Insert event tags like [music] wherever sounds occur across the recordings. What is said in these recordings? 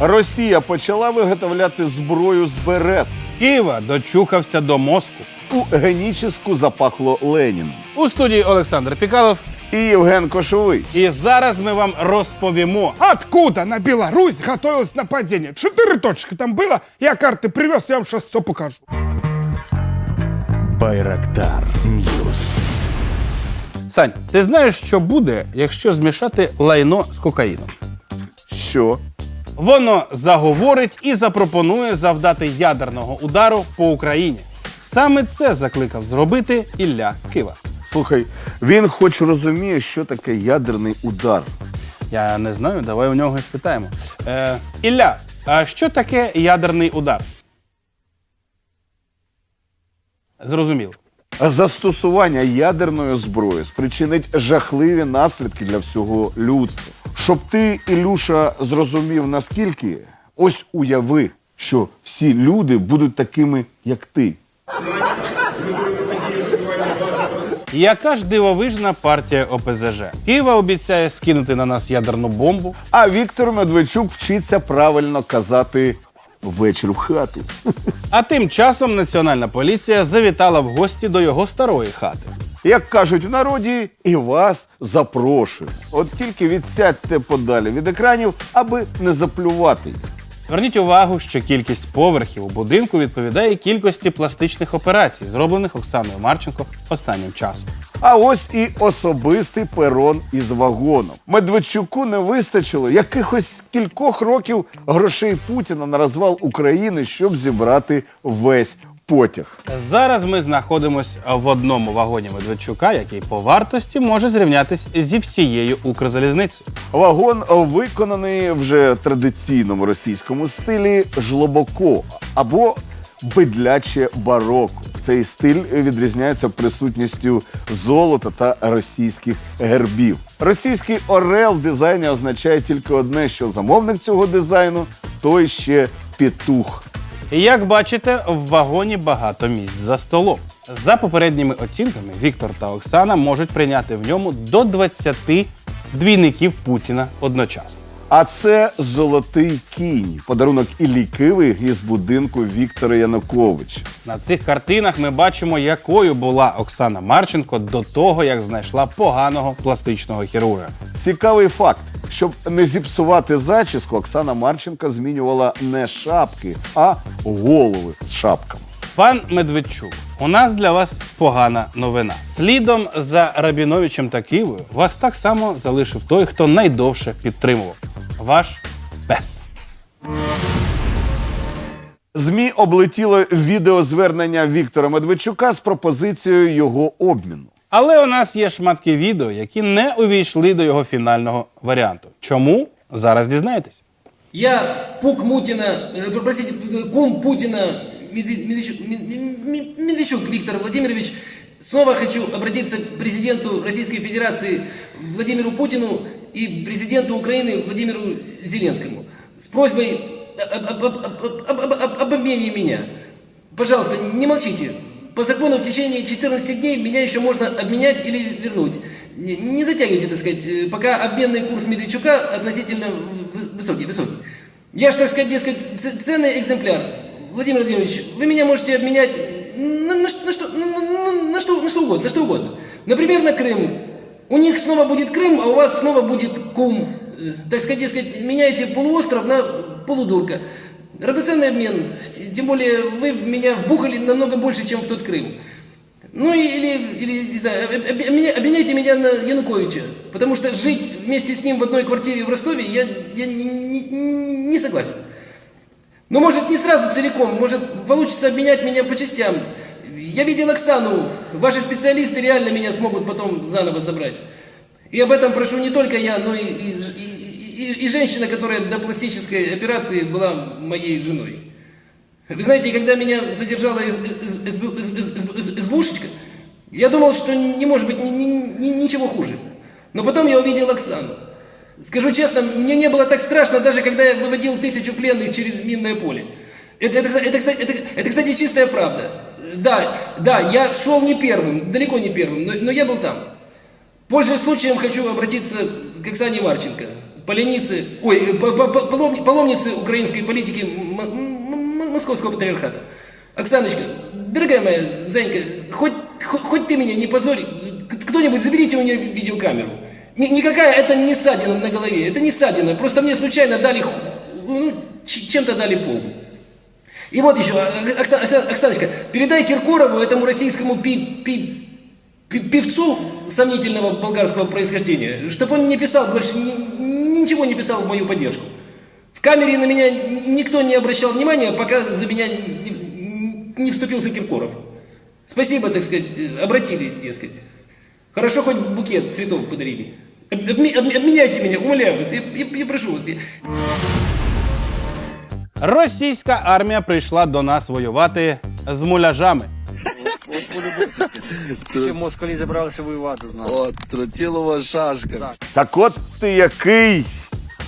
Росія почала виготовляти зброю з берез. Києва дочухався до мозку. У геніческу запахло Ленін. У студії Олександр Пікалов. І Євген Кошовий. І зараз ми вам розповімо. Откуда на Беларусь готовилось нападение? Четыре точки там было. Я карты привез, я вам сейчас все покажу. Байрактар Ньюс. Сань, ти знаєш, що буде, якщо змішати лайно з кокаїном? Що? Воно заговорить і запропонує завдати ядерного удару по Україні. Саме це закликав зробити Ілля Кива. Слухай, він хоч розуміє, що таке ядерний удар. Я не знаю, давай у нього і спитаємо. Е, Ілля, а що таке ядерний удар? Зрозуміло. Застосування ядерної зброї спричинить жахливі наслідки для всього людства. Щоб ти, Ілюша, зрозумів наскільки, ось уяви, що всі люди будуть такими, як ти. Яка ж дивовижна партія ОПЗЖ? Києва обіцяє скинути на нас ядерну бомбу. А Віктор Медведчук вчиться правильно казати вечір в хату. А тим часом національна поліція завітала в гості до його старої хати. Як кажуть в народі, і вас запрошую. От тільки відсядьте подалі від екранів, аби не заплювати їх. Зверніть увагу, що кількість поверхів у будинку відповідає кількості пластичних операцій, зроблених Оксаною Марченко останнім часом. А ось і особистий перон із вагоном. Медведчуку не вистачило якихось кількох років грошей Путіна на розвал України, щоб зібрати весь потяг. Зараз ми знаходимося в одному вагоні Медведчука, який по вартості може зрівнятись зі всією Укрзалізницею. Вагон виконаний вже традиційному російському стилі жлобоко або бидляче бароко. Цей стиль відрізняється присутністю золота та російських гербів. Російський орел в дизайні означає тільки одне, що замовник цього дизайну той ще петух. Як бачите, в вагоні багато місць за столом. За попередніми оцінками, Віктор та Оксана можуть прийняти в ньому до 20 двійників Путіна одночасно. А це золотий кінь, подарунок Іллі Киви із будинку Віктора Януковича. На цих картинах ми бачимо, якою була Оксана Марченко до того, як знайшла поганого пластичного хірурга. Цікавий факт: щоб не зіпсувати зачіску, Оксана Марченко змінювала не шапки, а голови з шапками. Пан Медведчук, у нас для вас погана новина. Слідом за Рабіновичем та Києвою вас так само залишив той, хто найдовше підтримував. Ваш пес. ЗМІ облетіло відеозвернення Віктора Медведчука з пропозицією його обміну. Але у нас є шматки відео, які не увійшли до його фінального варіанту. Чому? Зараз дізнаєтесь. Я пук Мутина, э, простите, кум Медве- Медведчук, Мед- Мед- Медведчук Виктор Владимирович. Снова хочу обратиться к президенту Российской Федерации Владимиру Путину и президенту Украины Владимиру Зеленскому с просьбой об, об- об- об- об- об- об обмене меня. Пожалуйста, не молчите. По закону в течение 14 дней меня еще можно обменять или вернуть. Не, не затягивайте, так сказать, э, пока обменный курс Медведчука относительно вы- высокий, высокий. Я ж, так сказать, дескать, ценный экземпляр. Владимир Владимирович, вы меня можете обменять на, на на что, на, на- на что, на что угодно, на что угодно. Например, на Крым. У них снова будет Крым, а у вас снова будет Кум. Э, Так сказать, дескать, меняете полуостров на полудурка. Равноценный обмен. Тем более вы меня вбухали намного больше, чем в тот Крым. Ну или, или не знаю, об- об- обменя- обменяйте меня на Януковича. Потому что жить вместе с ним в одной квартире в Ростове я, я не- не- не согласен. Но может не сразу целиком, может получится обменять меня по частям. Я видел Оксану, ваши специалисты реально меня смогут потом заново забрать. И об этом прошу не только я, но и, и, и- и- женщина, которая до пластической операции была моей женой. Вы знаете, когда меня задержала из, из- из- из- из- из- избушечка, я думал, что не может быть ни- ни- ни- ничего хуже. Но потом я увидел Оксану. Скажу честно, мне не было так страшно, даже когда я выводил тысячу пленных через минное поле. Это, это, это, это, это, кстати, чистая правда. Да, да, я шел не первым, далеко не первым, но, но я был там. Пользуясь случаем, хочу обратиться к Оксане Марченко. поленицы, ой, э, паломницы украинской политики московского патриархата. Оксаночка, дорогая моя Занька, хоть, хоть, хоть ты меня не позорь, кто-нибудь заберите у нее видеокамеру. Ни- никакая это не ссадина на голове, это не ссадина, просто мне случайно дали, ну, чем-то дали пол. И вот еще, а, Окса- Окса- Оксаночка, передай Киркорову, этому российскому пи- пи- пи- певцу сомнительного болгарского происхождения, чтобы он не писал больше, ни- ни- ничего не писал в мою поддержку. В камере на меня никто не обращал внимания, пока за меня не, не вступился Киркоров. Спасибо, так сказать, обратили, дескать. Хорошо, хоть букет цветов подарили. Об- обме- об- обменяйте меня, умоляю вас, я, я- я прошу вас. Російська армія прийшла до нас воювати з муляжами. Ще москалі забралися воювати з нами. От, тротілова шашка. Так от ти який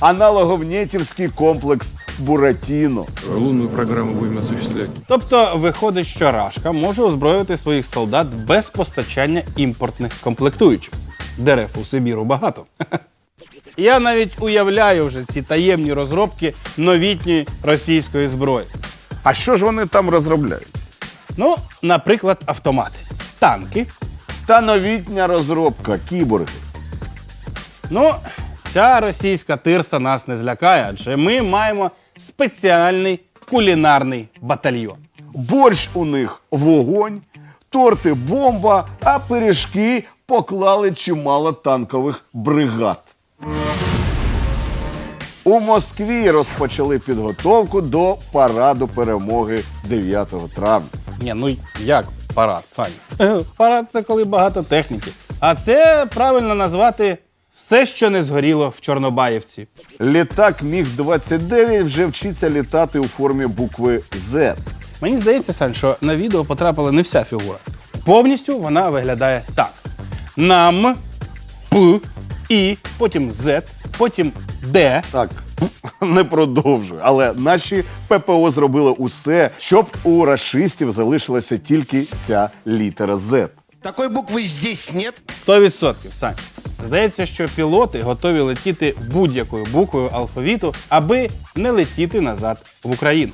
аналоговнєтівський комплекс Буратіно. Лунную программу будем осуществлять. Тобто виходить, що Рашка може озброїти своїх солдат без постачання імпортних комплектуючих. Дерев у Сибіру багато. [laughs] Я навіть уявляю вже ці таємні розробки новітньої російської зброї. А що ж вони там розробляють? Ну, наприклад, автомати, танки. Та новітня розробка кіборги. Ну, ця російська тирса нас не злякає, адже ми маємо спеціальний кулінарний батальйон. Борщ у них вогонь, торти бомба, а пиріжки поклали чимало танкових бригад. У Москві розпочали підготовку до параду перемоги 9 травня. Ні, ну як парад, Саня? Парад це коли багато техніки. А це правильно назвати все, що не згоріло в Чорнобаївці. Літак Міг-29 вже вчиться літати у формі букви Z. Мені здається, Сань, що на відео потрапила не вся фігура. Повністю вона виглядає так: нам, П, І, потім Z, потім Д. Так, не продовжую. Але наші ППО зробили усе, щоб у рашистів залишилася тільки ця літера Z. Такой буквы здесь нет. 100%, Сань. Здається, що пілоти готові летіти будь-якою буквою алфавіту, аби не летіти назад в Україну.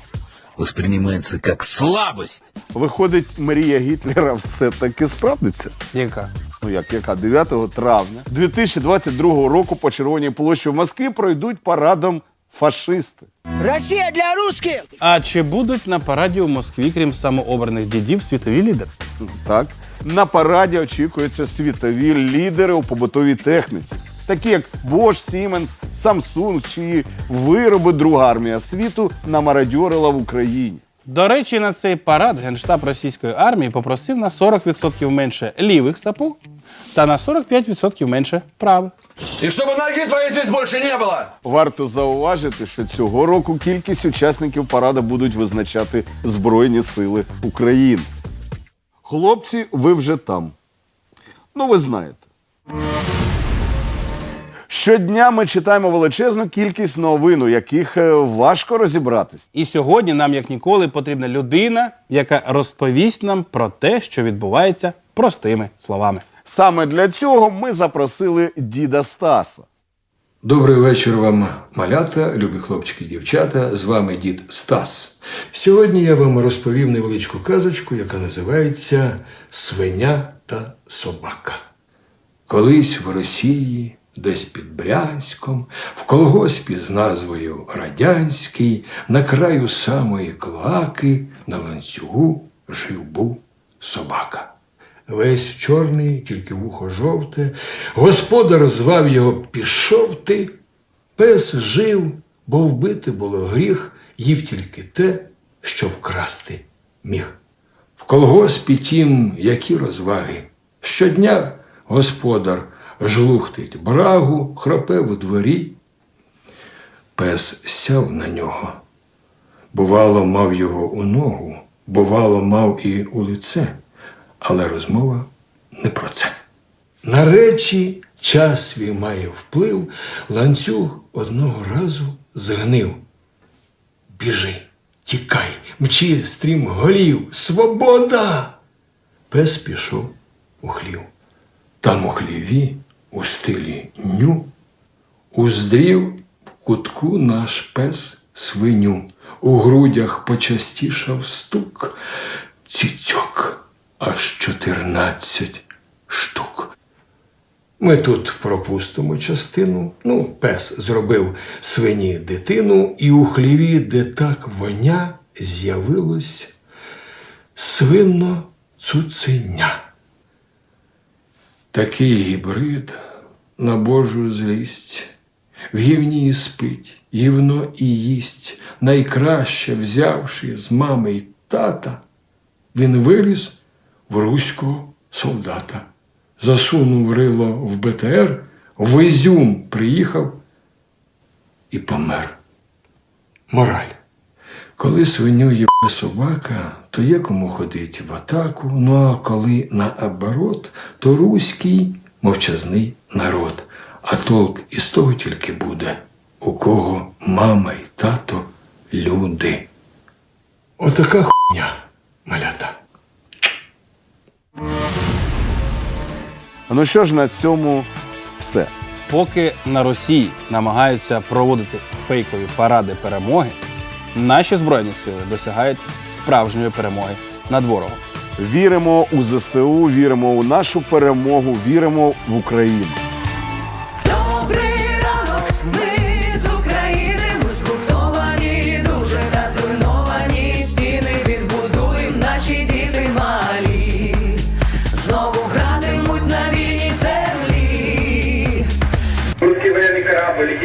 Воспринимается как слабость. Виходить, мрія Гітлера все-таки справдиться. Яка? Ну як яка 9 травня 2022 року по Червоній площі в Москві пройдуть парадом фашисти. Россия для русских! А чи будуть на параді у Москві, крім самообраних дідів, світові лідери? Так на параді очікуються світові лідери у побутовій техніці, такі як Bosch, Siemens, Samsung, чиї вироби друга армія світу намарадьорила в Україні. До речі, на цей парад Генштаб російської армії попросив на 40% менше лівих сапог та на 45% менше правих. И чтобы ноги твоей здесь больше не было. Варто зауважити, що цього року кількість учасників парада будуть визначати Збройні Сили України. Хлопці, ви вже там. Ну, ви знаєте. Щодня ми читаємо величезну кількість новин, у яких е, важко розібратись. І сьогодні нам, як ніколи, потрібна людина, яка розповість нам про те, що відбувається простими словами. Саме для цього ми запросили діда Стаса. Добрий вечір вам, малята, любі хлопчики і дівчата. З вами дід Стас. Сьогодні я вам розповім невеличку казочку, яка називається Свиня та собака. Колись в Росії, десь під Брянськом, в колгоспі з назвою Радянський, на краю самої клаки, на ланцюгу жив був собака. Весь чорний, тільки вухо жовте, господар звав його пішов ти. Пес жив, бо вбити було гріх, їв тільки те, що вкрасти міг. В колгоспі тім, які розваги. Щодня господар жлухтить брагу, хропе у дворі. Пес сяв на нього. Бувало, мав його у ногу, бувало, мав і у лице, але розмова не про це. На речі час свій має вплив, ланцюг одного разу згнив. Біжи, тікай, мчи стрім голів, свобода! Пес пішов у хлів. Там у хліві, у стилі ню, Уздрів в кутку наш пес свиню. У грудях почастішав стук. Цицьок аж чотирнадцять штук. Ми тут пропустимо частину. Ну, пес зробив свині дитину, і у хліві, де так воня, з'явилось свинно цуценя. Такий гібрид на Божу злість. В гівні і спить, гівно і їсть, найкраще взявши з мами й тата, він виліз в руського солдата, засунув рило в БТР, в Ізюм приїхав і помер. Мораль. Коли свиню є собака, то є кому ходить в атаку. Ну а коли наоборот, то руський мовчазний народ. А толк із того тільки буде, у кого мама й тато люди. Отака хуйня, малята. Ну що ж, на цьому все. Поки на Росії намагаються проводити фейкові паради перемоги, наші збройні сили досягають справжньої перемоги над ворогом. Віримо у ЗСУ, віримо у нашу перемогу, віримо в Україну. era, feliz